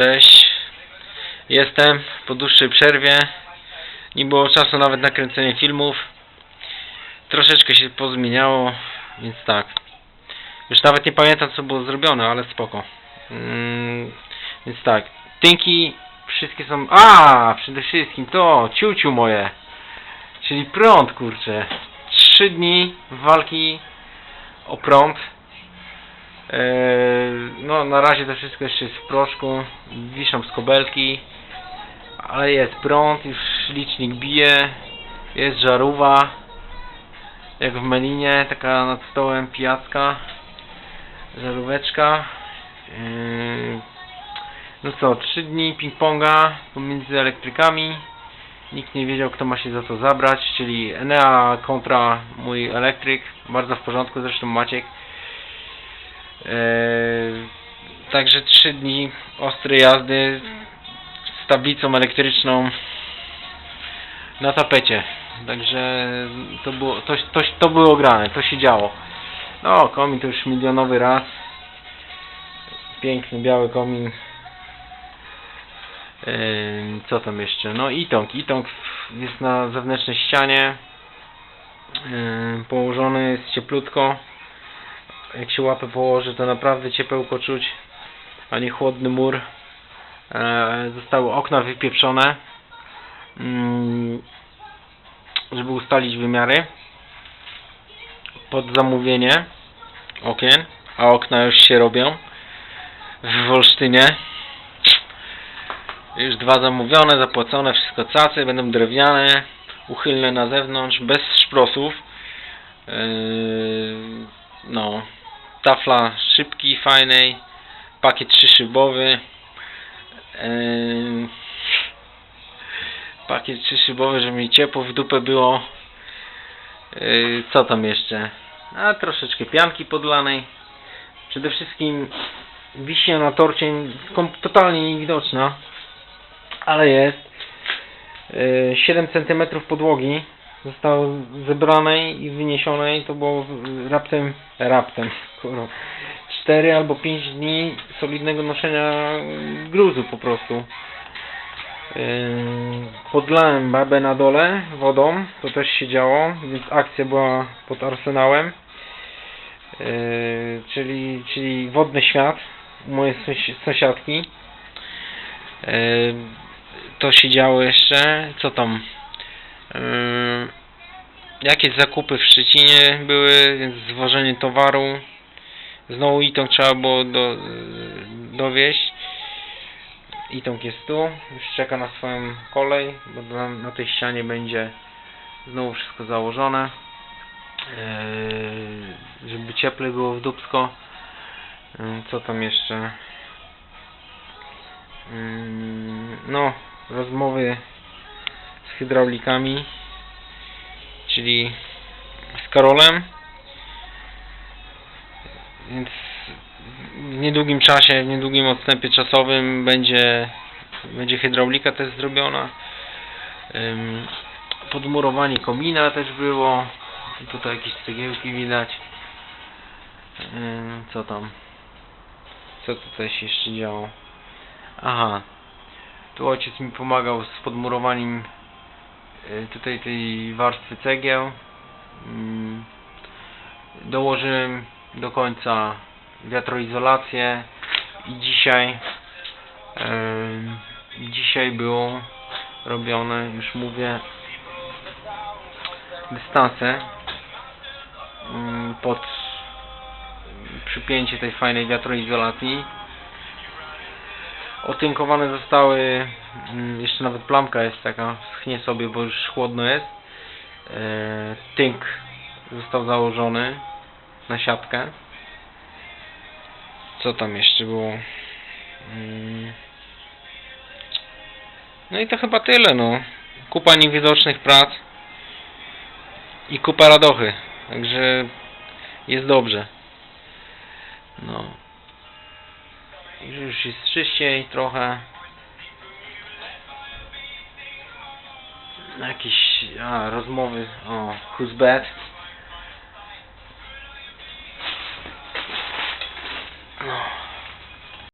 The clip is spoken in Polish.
Cześć. Jestem po dłuższej przerwie. Nie było czasu nawet na kręcenie filmów. Troszeczkę się pozmieniało, więc tak. Już nawet nie pamiętam co było zrobione, ale spoko. Mm, więc tak. Tynki wszystkie są... A, przede wszystkim to, ciuciu moje. Czyli prąd, kurczę. Trzy dni walki o prąd. Eee, no na razie to wszystko jeszcze jest w proszku, wiszą skobelki, ale jest prąd, już licznik bije, jest żarówa, jak w Melinie, taka nad stołem pijacka, żaróweczka. Eee, no co, trzy dni ping-ponga pomiędzy elektrykami, nikt nie wiedział kto ma się za to zabrać, czyli Enea kontra mój elektryk, bardzo w porządku, zresztą Maciek. Eee, Także 3 dni ostrej jazdy z tablicą elektryczną na tapecie. Także to było, to, to, to było grane, to się działo. No, komin to już milionowy raz. Piękny biały komin. Eee, Co tam jeszcze? No itong. Itong jest na zewnętrznej ścianie. Eee, Położony jest cieplutko jak się łapę położy, to naprawdę ciepełko czuć, a nie chłodny mur. E, zostały okna wypieprzone, mm, żeby ustalić wymiary pod zamówienie okien, a okna już się robią w Wolsztynie. Już dwa zamówione, zapłacone, wszystko cacy, będą drewniane, uchylne na zewnątrz, bez szprosów. Yy, no, tafla szybki, fajnej, pakiet trzyszybowy, yy, pakiet trzyszybowy, żeby mi ciepło w dupę było, yy, co tam jeszcze, a troszeczkę pianki podlanej, przede wszystkim wiśnia na torcie totalnie niewidoczna, ale jest, yy, 7 cm podłogi, zostało zebranej i wyniesionej, to było raptem, raptem, kurwa, 4 albo 5 dni solidnego noszenia gruzu po prostu. Yy, Podlałem babę na dole wodą, to też się działo, więc akcja była pod arsenałem. Yy, czyli, czyli wodny świat mojej sąsi- sąsiadki. Yy, to się działo jeszcze, co tam? Jakieś zakupy w Szczecinie były, więc zwożenie towaru. Znowu Itong trzeba było do, dowieść. Itong jest tu, już czeka na swoją kolej, bo na, na tej ścianie będzie znowu wszystko założone. Yy, żeby cieplej było w dupsko. Yy, co tam jeszcze? Yy, no, rozmowy hydraulikami, czyli z Karolem. Więc w niedługim czasie, w niedługim odstępie czasowym będzie, będzie hydraulika też zrobiona. Podmurowanie komina też było. Tutaj jakieś cegiełki widać. Co tam? Co tutaj się jeszcze działo? Aha. Tu ojciec mi pomagał z podmurowaniem tutaj tej warstwy cegieł. Ym, dołożyłem do końca wiatroizolację i dzisiaj em, dzisiaj było robione, już mówię dystanse mm, pod przypięcie tej fajnej wiatroizolacji otynkowane zostały mm, jeszcze nawet plamka jest taka schnie sobie, bo już chłodno jest e, tynk został założony na siatkę. Co tam jeszcze było? Mm. No i to chyba tyle, no. Kupa niewidocznych prac i kupa radochy. Także jest dobrze. No. Już jest czyściej trochę. Jakieś a, rozmowy o who's bad.